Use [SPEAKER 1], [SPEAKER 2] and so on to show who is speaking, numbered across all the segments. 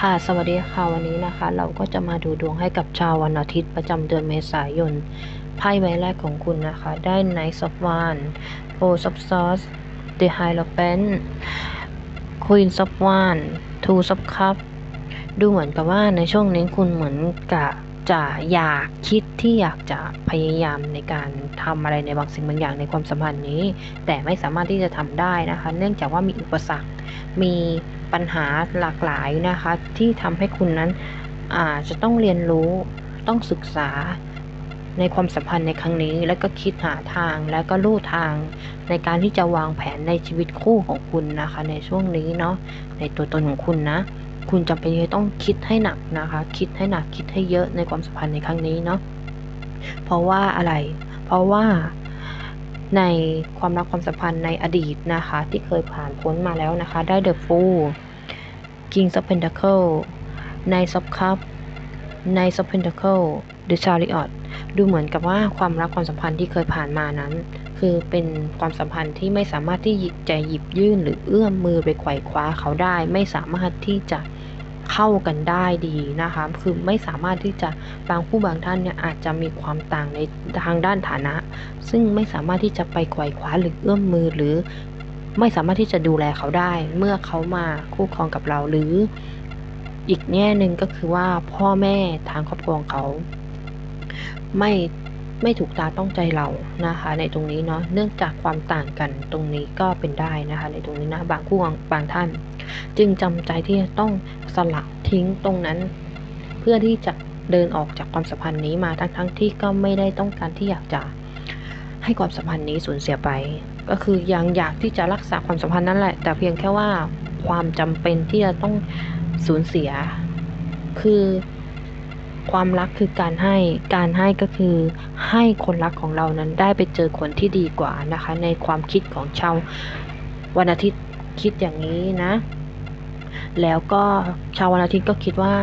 [SPEAKER 1] ค่ะสวัสดีค่ะวันนี้นะคะ เราก็จะมาดูดวงให้กับชาววันอาทิตย์ประจำเดือนเมษายนไพ่ใบแรกของคุณนะคะ ได้ Knight of Wands Four of Swords The Hierophant Queen of Wands Two of Cups ดูเหมือนกับว่าในช่วงนี้คุณเหมือนกับจะอยากคิดที่อยากจะพยายามในการทำอะไรในบางสิ่งบางอย่างในความสัมพันธ์นี้ แต่ไม่สามารถที่จะทำได้นะคะ เนื่องจากว่ามีอุปสรรคมี ปัญหาหลากหลายนะคะ ที่ทำให้คุณนั้นอาจจะต้องเรียนรู้ต้องศึกษาในความสัมพันธ์ในครั้งนี้ แล้วก็คิดหาทางแล้วก็ลู่ทาง ในการที่จะวางแผนในชีวิตคู่ของคุณนะคะ ในช่วงนี้เนาะในตัวตนของคุณนะ คุณจำเป็นต้องคิดให้หนักนะคะ คิดให้หนักคิดให้เยอะในความสัมพันธ์ในครั้งนี้เนาะเพราะว่าอะไร เพราะว่า ในความรักความสัมพันธ์ในอดีตนะคะ ที่เคยผ่านพ้นมาแล้วนะคะ ได้ The Fool King of Pentacle Knight of Cups Knight of Pentacle The Chariot ดูเหมือนกับว่าความรักความสัมพันธ์ที่เคยผ่านมานั้น คือเป็นความสัมพันธ์ที่ไม่สามารถที่จะหยิบยื่นหรือเอื้อมมือไปไขว่คว้าเขาได้ ไม่สามารถที่จะ เข้ากันได้ดีนะคะ คือไม่สามารถที่จะบางผู้บางท่านเนี่ยอาจจะมีความต่างในทางด้านฐานะ ซึ่งไม่สามารถที่จะไปไขว่คว้าหรือเอื้อมมือหรือไม่สามารถที่จะดูแลเขาได้ เมื่อเขามาคู่ครองกับเราหรืออีกแง่หนึ่งก็คือว่าพ่อแม่ทางครอบครัวของเขา ไม่ ไม่ถูกตาต้องใจเรานะคะ ในตรงนี้เนาะเนื่องจากความต่างกันตรงนี้ก็เป็นได้นะคะ ในตรงนี้นะบางคู่บางท่าน จึงจำใจที่จะต้องสลักทิ้งตรงนั้น เพื่อที่จะเดินออกจากความสัมพันธ์นี้มาทั้งทั้งที่ก็ไม่ได้ต้องการที่อยากจะให้ความสัมพันธ์นี้สูญเสียไป ก็คือยังอยากที่จะรักษาความสัมพันธ์นั่นแหละ แต่เพียงแค่ว่าความจำเป็นที่จะต้องสูญเสีย คือ ความรักคือการให้ การให้ก็คือให้คนรักของเรานั้นได้ไปเจอคนที่ดีกว่านะคะ ในความคิดของชาววันอาทิตย์คิดอย่างนี้นะ แล้วก็ชาววันอาทิตย์ก็คิดว่า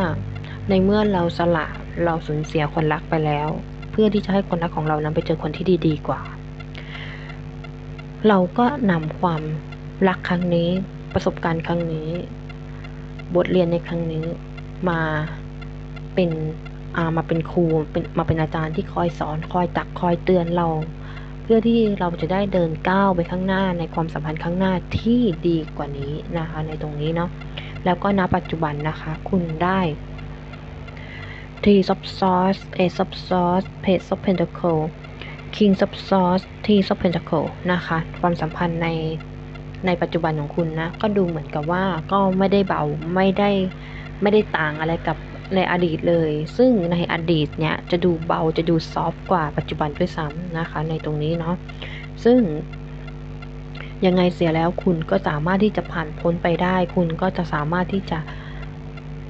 [SPEAKER 1] ในเมื่อเราสละเราสูญเสียคนรักไปแล้ว เพื่อที่จะให้คนรักของเรานั้นไปเจอคนที่ดีๆกว่า เราก็นำความรักครั้งนี้ประสบการณ์ครั้งนี้ บทเรียนในครั้งนี้มาเป็น มาเป็นครูเป็นมาเป็นอาจารย์ที่คอยสอนคอยตักคอยเตือนเรา เพื่อที่เราจะได้เดินก้าวไปข้างหน้าในความสัมพันธ์ข้างหน้าที่ดีกว่านี้นะคะ ในตรงนี้เนาะแล้วก็ณปัจจุบันนะคะ คุณได้ t of Swords Ace of Swords Page of Pentacle King of Swords T of Pentacle นะคะ ความสัมพันธ์ในในปัจจุบันของคุณนะ ก็ดูเหมือนกับว่าก็ไม่ได้เบาไม่ได้ไม่ได้ต่างอะไรกับ ในอดีตเลย ซึ่งในอดีตเนี่ยจะดูเบาจะดูซอฟต์กว่าปัจจุบันด้วยซ้ำนะคะ ในตรงนี้เนาะซึ่งยังไงเสียแล้วคุณก็สามารถที่จะผ่านพ้นไปได้ คุณก็จะสามารถที่จะ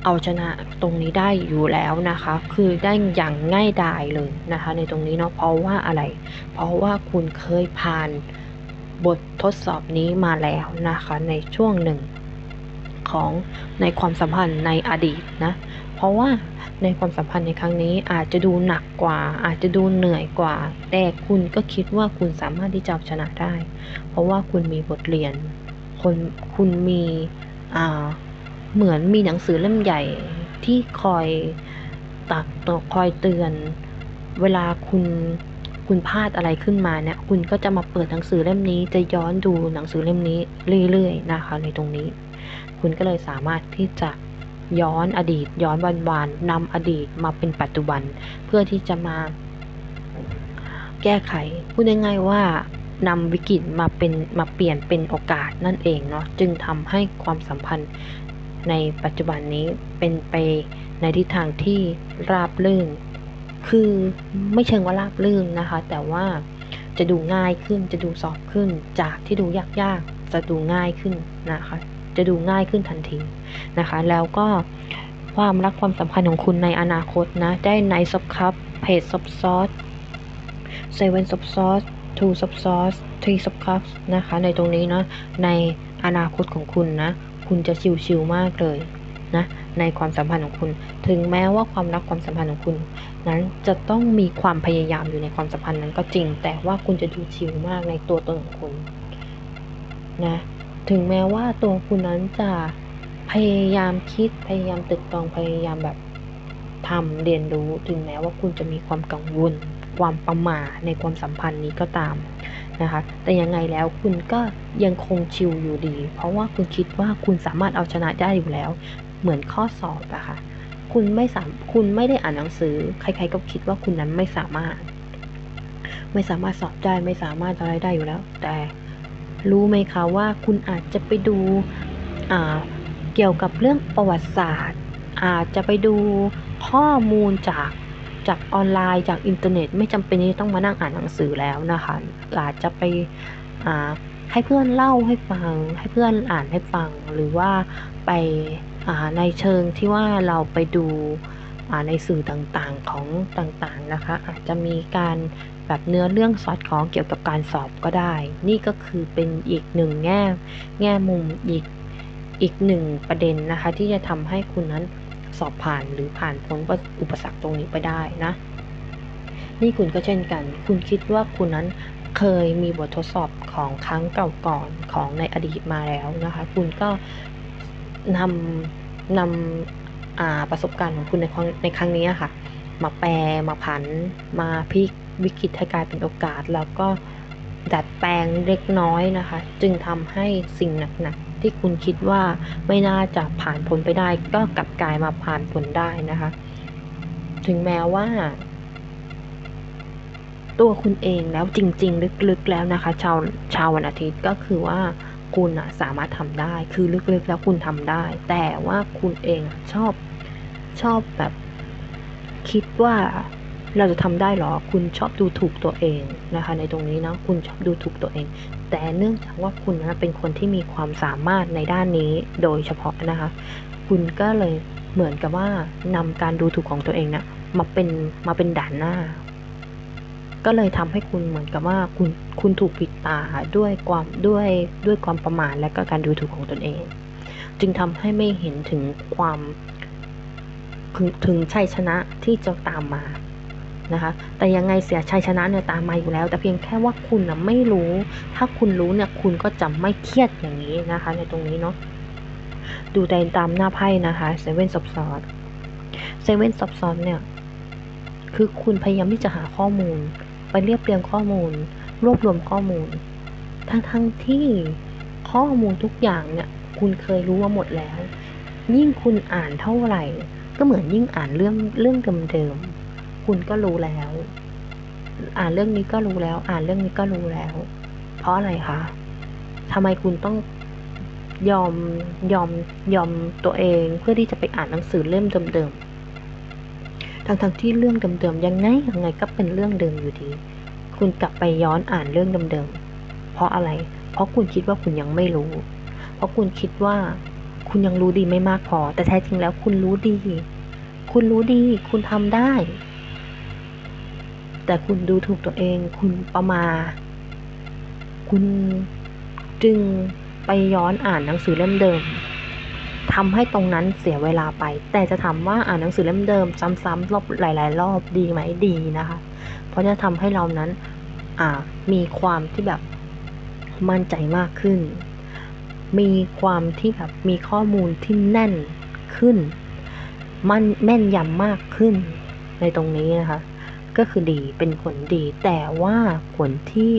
[SPEAKER 1] เอาชนะตรงนี้ได้อยู่แล้วนะคะ คือได้อย่างง่ายดายเลยนะคะ ในตรงนี้เนาะเพราะว่าอะไร เพราะว่าคุณเคยผ่านบททดสอบนี้มาแล้วนะคะ ในช่วงหนึ่งของในความสัมพันธ์ในอดีตนะ เพราะว่าในความสัมพันธ์ในครั้งนี้อาจจะดูหนักกว่า อาจจะดูเหนื่อยกว่า แต่คุณก็คิดว่าคุณสามารถที่จะชนะได้ เพราะว่าคุณมีบทเรียนคนคุณมีเหมือนมีหนังสือเล่มใหญ่ที่คอยตักตคอยเตือน เวลาคุณคุณพลาดอะไรขึ้นมาเนี่ย คุณก็จะมาเปิดหนังสือเล่มนี้ จะย้อนดูหนังสือเล่มนี้เรื่อยๆนะคะในตรงนี้ คุณก็เลยสามารถที่จะ ย้อนอดีต ย้อนวันวานนำอดีตมาเป็นปัจจุบัน เพื่อที่จะมาแก้ไข พูดง่ายๆว่านำวิกฤตมาเป็นมาเปลี่ยนเป็นโอกาสนั่นเองเนาะจึงทำให้ความสัมพันธ์ในปัจจุบันนี้เป็นไปในทิศทางที่ราบรื่น คือไม่เชิงว่าราบรื่นนะคะ แต่ว่าจะดูง่ายขึ้นจะดูซอฟขึ้น จากที่ดูยากๆ จะดูง่ายขึ้นนะคะ จะดูง่ายขึ้นทันทีนะคะ แล้วก็ความรักความสัมพันธ์ของคุณในอนาคตนะ ได้ในซับคัพเพจซับซอสเซเว่นซับซอสทูซับซอสทรีซับคัพนะคะ ในตรงนี้นะในอนาคตของคุณนะ คุณจะชิวๆมากเลยนะในความสัมพันธ์ของคุณ ถึงแม้ว่าความรักความสัมพันธ์ของคุณ นั้นจะต้องมีความพยายามอยู่ในความสัมพันธ์นั้นก็จริง แต่ว่าคุณจะดูชิลมากในตัวตนของคุณนะ ถึงแม้ว่าตัวคุณนั้นจะพยายามคิดพยายามตึกตองพยายามแบบทำเรียนรู้ ถึงแม้ว่าคุณจะมีความกังวล ความประหม่าในความสัมพันธ์นี้ก็ตามนะคะ แต่ยังไงแล้วคุณก็ยังคงชิลอยู่ดี เพราะว่าคุณคิดว่าคุณสามารถเอาชนะได้อยู่แล้ว เหมือนข้อสอบอะค่ะคุณไม่สามคุณไม่ได้อ่านหนังสือ ใครๆก็คิดว่าคุณนั้นไม่สามารถ ไม่สามารถสอบได้ไม่สามารถอะไรได้อยู่แล้ว แต่ รู้ไหมคะว่าคุณอาจจะไปดูเกี่ยวกับเรื่องประวัติศาสตร์ อาจจะไปดูข้อมูลจากจากออนไลน์จากอินเทอร์เน็ต ไม่จำเป็นที่ต้องมานั่งอ่านหนังสือแล้วนะคะอาจจะไปให้เพื่อนเล่าให้ฟัง ให้เพื่อนอ่านให้ฟัง หรือว่าไปาในเชิงที่ว่าเราไปดูในสื่อต่างๆของต่างๆนะคะ อาจจะมีการ แบบเนื้อเรื่องสอดคล้องเกี่ยวกับการสอบก็ได้ นี่ก็คือเป็นอีกหนึ่งแง่ แง่มุมอีกอีกหนึ่งประเด็นนะคะ ที่จะทำให้คุณนั้นสอบผ่านหรือผ่านพ้นอุปสรรคตรงนี้ไปได้นะ นี่คุณก็เช่นกัน คุณคิดว่าคุณนั้นเคยมีบททดสอบของครั้งเก่าก่อนของในอดีตมาแล้วนะคะ คุณก็นำนำประสบการณ์ของคุณในครั้งในครั้งนี้ค่ะ มาแปลมาผัน มาพลิก วิกฤตให้กลายเป็นโอกาส แล้วก็ดัดแปลงเล็กน้อยนะคะ จึงทำให้สิ่งหนักๆที่คุณคิดว่าไม่น่าจะผ่านพ้นไปได้ ก็กลับกลายมาผ่านพ้นได้นะคะ ถึงแม้ว่า ตัวคุณเองแล้วจริง ๆ ลึกๆแล้วนะคะ ชาวชาววันอาทิตย์ก็คือว่าคุณอะสามารถทำได้ คือลึกๆแล้วคุณทำได้ แต่ว่าคุณเองชอบชอบแบบคิดว่า เราจะทำได้หรอ คุณชอบดูถูกตัวเองนะคะ ในตรงนี้นะคุณชอบดูถูกตัวเอง แต่เนื่องจากว่าคุณนะเป็นคนที่มีความสามารถในด้านนี้โดยเฉพาะนะคะ คุณก็เลยเหมือนกับว่านำการดูถูกของตัวเองนะมาเป็นมาเป็นด่านหน้า ก็เลยทำให้คุณเหมือนกับว่าคุณคุณถูกปิดตาด้วยความด้วยด้วยความประมาทและก็การดูถูกของตนเอง จึงทำให้ไม่เห็นถึงความถึงชัยชนะที่จะตามมา นะคะ แต่ยังไงเสียชัยชนะเนี่ยตามมาอยู่แล้ว แต่เพียงแค่ว่าคุณนะไม่รู้ ถ้าคุณรู้เนี่ยคุณก็จะไม่เครียดอย่างนี้นะคะ ในตรงนี้เนาะ ดูในตามหน้าไพ่นะคะเซเว่นซับซ้อนเซเว่นซับซ้อนเนี่ย คือคุณพยายามที่จะหาข้อมูล ไปเรียบเรียงข้อมูล รวบรวมข้อมูล ทั้งทั้งที่ข้อมูลทุกอย่างเนี่ยคุณเคยรู้ว่าหมดแล้ว ยิ่งคุณอ่านเท่าไหร่ ก็เหมือนยิ่งอ่านเรื่องเรื่องเดิมๆ คุณก็รู้แล้ว อ่านเรื่องนี้ก็รู้แล้ว อ่านเรื่องนี้ก็รู้แล้ว เพราะอะไรคะทำไมคุณต้องยอมยอมยอมตัวเองเพื่อที่จะไปอ่านหนังสือเล่มเดิมๆทั้งทั้งที่เรื่องเดิมๆยังไงยังไงก็เป็นเรื่องเดิมอยู่ดี คุณกลับไปย้อนอ่านเรื่องเดิมๆเพราะอะไร เพราะคุณคิดว่าคุณยังไม่รู้ เพราะคุณคิดว่าคุณยังรู้ดีไม่มากพอ แต่แท้จริงแล้วคุณรู้ดี คุณรู้ดี คุณทำได้ แต่คุณดูถูกตัวเอง คุณประมา คุณจึงไปย้อนอ่านหนังสือเล่มเดิมทำให้ตรงนั้นเสียเวลาไป แต่จะถามว่าอ่านหนังสือเล่มเดิม ซ้ำๆรอบหลาย ๆ รอบดีไหมดีนะคะ เพราะจะทำให้เรานั้นอ่ามีความที่แบบมั่นใจมากขึ้น มีความที่แบบมีข้อมูลที่แน่นขึ้น มันแม่นยำมากขึ้นในตรงนี้นะคะ ก็คือดีเป็นผลดี แต่ว่าผลที่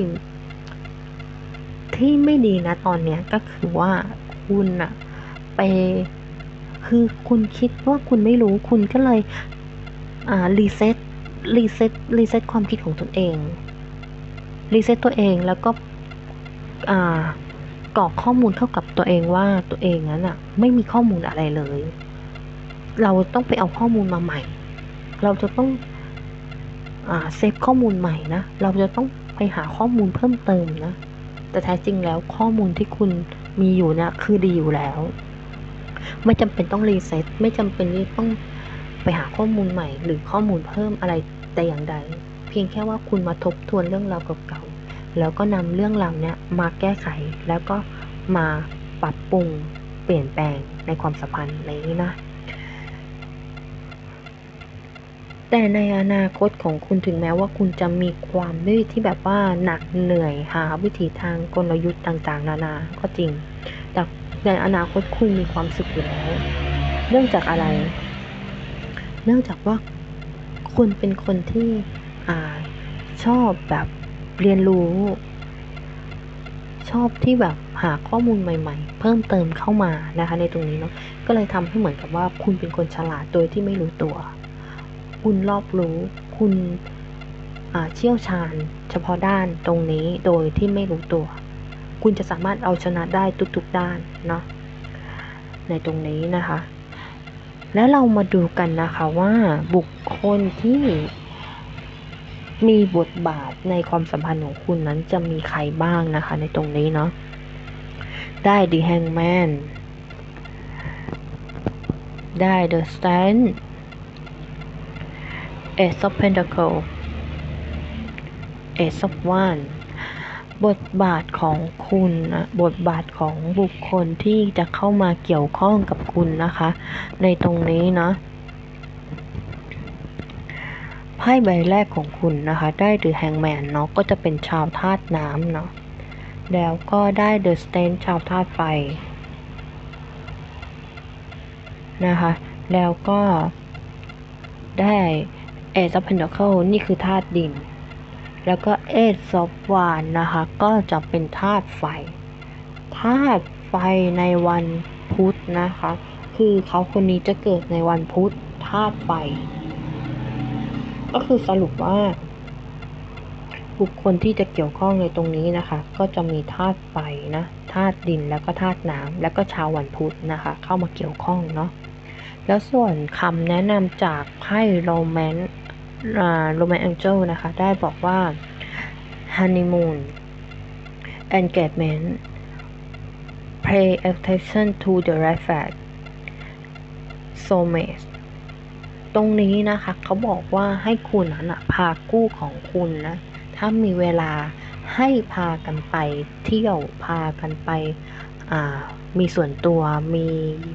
[SPEAKER 1] ที่ไม่ดีนะตอนเนี้ยก็คือว่าคุณอะไปคือคุณคิดว่าคุณไม่รู้คุณก็เลยอ่ารีเซ็ตรีเซ็ตรีเซ็ตความคิดของตนเองรีเซ็ตตัวเองแล้วก็อ่ากรอกข้อมูลเข้ากับตัวเองว่าตัวเองนั้นอะไม่มีข้อมูลอะไรเลย เราต้องไปเอาข้อมูลมาใหม่ เราจะต้อง เซฟข้อมูลใหม่นะ เราจะต้องไปหาข้อมูลเพิ่มเติมนะ แต่แท้จริงแล้วข้อมูลที่คุณมีอยู่เนี่ยคือดีอยู่แล้ว ไม่จำเป็นต้องรีเซ็ตไม่จำเป็นที่ต้องไปหาข้อมูลใหม่ หรือข้อมูลเพิ่มอะไรแต่อย่างใด เพียงแค่ว่าคุณมาทบทวนเรื่องราวเก่าๆแล้วก็นำเรื่องราวเนี้ยมาแก้ไขแล้วก็มาปรับปรุงเปลี่ยนแปลงในความสัมพันธ์นี้นะ แต่ในอนาคตของคุณถึงแม้ว่าคุณจะมีความดื้อที่แบบว่าหนักเหนื่อยหาวิธีทางกลยุทธ์ต่างๆ นานาก็จริง แต่ในอนาคตคุณมีความสุขอยู่แล้วเนื่องจากอะไร เนื่องจากว่าคุณเป็นคนที่อชอบแบบเรียนรู้ ชอบที่แบบหาข้อมูลใหม่ ๆ เพิ่มเติมเข้ามานะคะ ในตรงนี้เนาะก็เลยทำให้เหมือนกับว่าคุณเป็นคนฉลาดโดยที่ไม่รู้ตัว คุณรอบรู้ คุณเชี่ยวชาญ เฉพาะด้านตรงนี้โดยที่ไม่รู้ตัว คุณจะสามารถเอาชนะได้ทุกๆด้านเนาะในตรงนี้นะคะ แล้วเรามาดูกันนะคะว่าบุคคลที่มีบทบาทในความสัมพันธ์ของคุณนั้นจะมีใครบ้างนะคะ ในตรงนี้เนาะได้ The Hangman ได้ The Stand Ace of Pentacle Ace of Wands บทบาทของคุณนะบทบาทของบุคคลที่จะเข้ามาเกี่ยวข้องกับคุณนะคะ ในตรงนี้เนาะไพ่ใบแรกของคุณนะคะ ได้เดอแฮงแมนเนาะก็จะเป็นชาวธาตุน้ำเนาะแล้วก็ได้เดอะสเตนชาวธาตุไฟนะคะ แล้วก็ได้ เอซับเพนเดเคิลนี่คือธาตุดิน แล้วก็เอซอฟวานนะคะ ก็จะเป็นธาตุไฟ ธาตุไฟในวันพุธนะคะ คือเขาคนนี้จะเกิดในวันพุธธาตุไฟ ก็คือสรุปว่าบุคคลที่จะเกี่ยวข้องในตรงนี้นะคะ ก็จะมีธาตุไฟนะธาตุดินแล้วก็ธาตุน้ำแล้วก็ชาววันพุธนะคะ เข้ามาเกี่ยวข้องเนาะ แล้วส่วนคำแนะนำจากไพ่โรแมนโรแมนแองเจลนะคะ ได้บอกว่า honeymoon engagement pay attention to the red flag soulmate ตรงนี้นะคะเขาบอกว่าให้คุณนั้นพากู้ของคุณนะ ถ้ามีเวลาให้พากันไปเที่ยวพากันไป มีส่วนตัวมี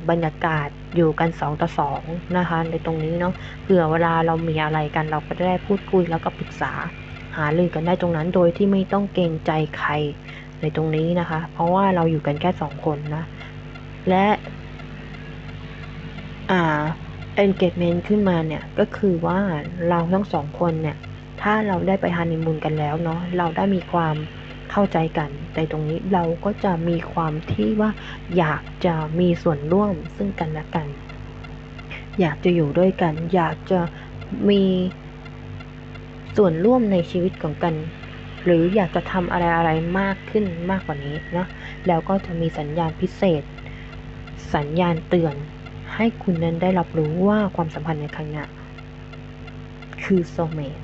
[SPEAKER 1] บรรยากาศอยู่กันสองต่อสองนะคะในตรงนี้เนาะเผื่อเวลาเรามีอะไรกันเราก็ได้พูดคุยแล้วก็ปรึกษาหารือกันได้ตรงนั้นโดยที่ไม่ต้องเกรงใจใครในตรงนี้นะคะ เพราะว่าเราอยู่กันแค่สองคนนะ และอ่า engagement ขึ้นมาเนี่ยก็คือว่าเราทั้งสองคนเนี่ย ถ้าเราได้ไปฮันนีมูนกันแล้วเนาะเราได้มีความ เข้าใจกันในตรงนี้เราก็จะมีความที่ว่าอยากจะมีส่วนร่วมซึ่งกันและกัน อยากจะอยู่ด้วยกัน อยากจะมีส่วนร่วมในชีวิตของกัน หรืออยากจะทำอะไรอะไรมากขึ้นมากกว่านี้นะแล้วก็จะมีสัญญาณพิเศษ สัญญาณเตือนให้คุณนั้นได้รับรู้ว่าความสัมพันธ์ในครั้งนี้คือโซเมต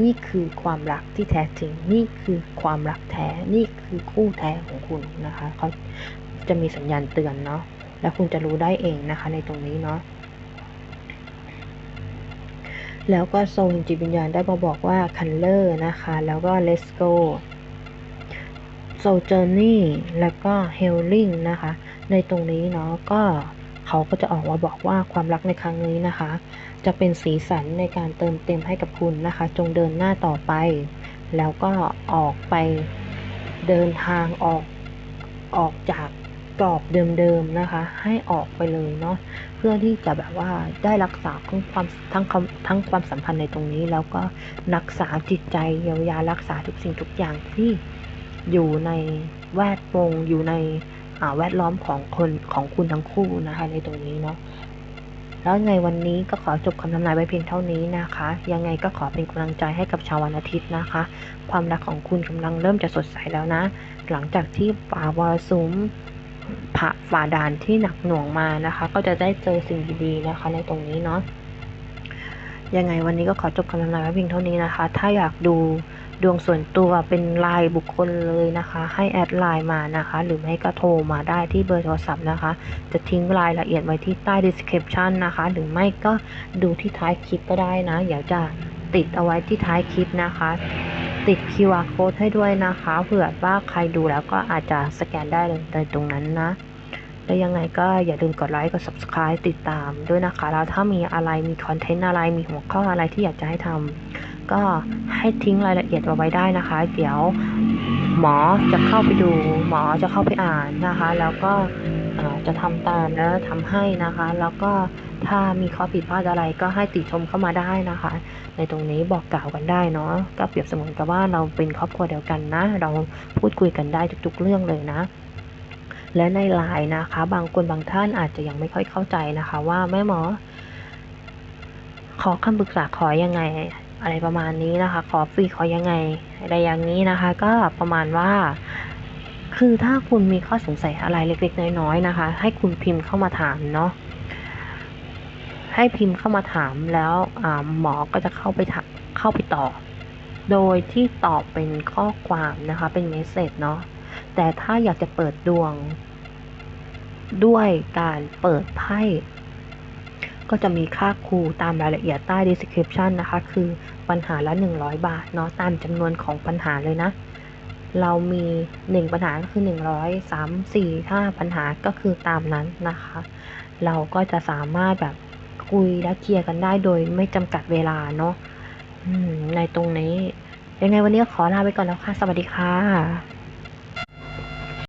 [SPEAKER 1] นี่คือความรักที่แท้จริง นี่คือความรักแท้ นี่คือคู่แท้ของคุณนะคะเขาจะมีสัญญาณเตือนเนาะ และคุณจะรู้ได้เองนะคะ ในตรงนี้เนาะ แล้วก็โซลจิตวิญญาณได้มาบอกว่า color นะคะ แล้วก็ let's go soul journey แล้วก็ healing นะคะ ในตรงนี้เนาะก็เขาก็จะออกมาบอกว่าความรักในครั้งนี้นะคะ จะเป็นสีสันในการเติมเต็มให้กับคุณนะคะ จงเดินหน้าต่อไป แล้วก็ออกไปเดินทางออกออกจากกรอบเดิมๆนะคะ ให้ออกไปเลยเนาะเพื่อที่จะแบบว่าได้รักษาทั้งความทั้งความทั้งความสัมพันธ์ในตรงนี้ แล้วก็รักษาจิตใจเยียวยารักษาทุกสิ่งทุกอย่างที่อยู่ในแวดวงอยู่ในแวดล้อมของคนของคุณทั้งคู่นะคะ ในตรงนี้เนาะ แล้วไงวันนี้ก็ขอจบคำทำนายไว้เพียงเท่านี้นะคะ ยังไงก็ขอเป็นกำลังใจให้กับชาววันอาทิตย์นะคะ ความรักของคุณกำลังเริ่มจะสดใสแล้วนะ หลังจากที่ฝ่าวาสุมผ่าฝ่าด่านที่หนักหน่วงมานะคะ ก็จะได้เจอสิ่งดีๆนะคะ ในตรงนี้เนาะยังไงวันนี้ก็ขอจบคำทำนายไว้เพียงเท่านี้นะคะ ถ้าอยากดู ดวงส่วนตัวเป็นลายบุคคลเลยนะคะ ให้แอดไลน์มานะคะ หรือไม่ก็โทรมาได้ที่เบอร์โทรศัพท์นะคะ จะทิ้งรายละเอียดไว้ที่ใต้ description นะคะ หรือไม่ก็ดูที่ท้ายคลิปก็ได้นะเดี๋ยวจะติดเอาไว้ที่ท้ายคลิปนะคะ ติด QR code ให้ด้วยนะคะเผื่อว่าใครดูแล้วก็อาจจะสแกนได้เลยตรงนั้นนะแล้วยังไงก็อย่าลืมกดไลค์กด subscribe ติดตามด้วยนะคะ แล้วถ้ามีอะไรมีคอนเทนต์อะไรมีหัวข้ออะไรที่อยากจะให้ทำ ก็ให้ทิ้งรายละเอียดเอาไว้ได้นะคะ เดี๋ยวหมอจะเข้าไปดู หมอจะเข้าไปอ่านนะคะ แล้วก็จะทำตามแล้วทำให้นะคะ แล้วก็ถ้ามีข้อผิดพลาดอะไรก็ให้ติชมเข้ามาได้นะคะ ในตรงนี้บอกกล่าวกันได้เนาะก็เปรียบเสมือนกับว่าเราเป็นครอบครัวเดียวกันนะ เราพูดคุยกันได้ทุกๆเรื่องเลยนะและในไลน์นะคะ บางคนบางท่านอาจจะยังไม่ค่อยเข้าใจนะคะ ว่าแม่หมอ ขอคำปรึกษาขอยังไง อะไรประมาณนี้นะคะ ขอฟรีขอยังไงอะไรอย่างนี้นะคะ ก็ประมาณว่า คือถ้าคุณมีข้อสงสัยอะไรเล็กๆ น้อยๆนะคะ ให้คุณพิมพ์เข้ามาถามเนาะให้พิมพ์เข้ามาถามแล้วอ่าหมอก็จะเข้าไปเข้าไปตอบโดยที่ตอบเป็นข้อความนะคะ เป็นเมสเซจเนาะแต่ถ้าอยากจะเปิดดวง ด้วยการเปิดไพ่ ก็จะมีค่าครูตามรายละเอียดใต้ description นะคะ คือปัญหาละ 100 บาทเนาะตามจำนวนของปัญหาเลยนะ เรามี 1 ปัญหาก็คือ 100 3 4 5 ปัญหาก็คือตามนั้นนะคะ เราก็จะสามารถแบบคุยและเคลียร์กันได้โดยไม่จำกัดเวลาเนาะในตรงนี้ ยังไงวันนี้ขอลาไปก่อนแล้วค่ะ สวัสดีค่ะ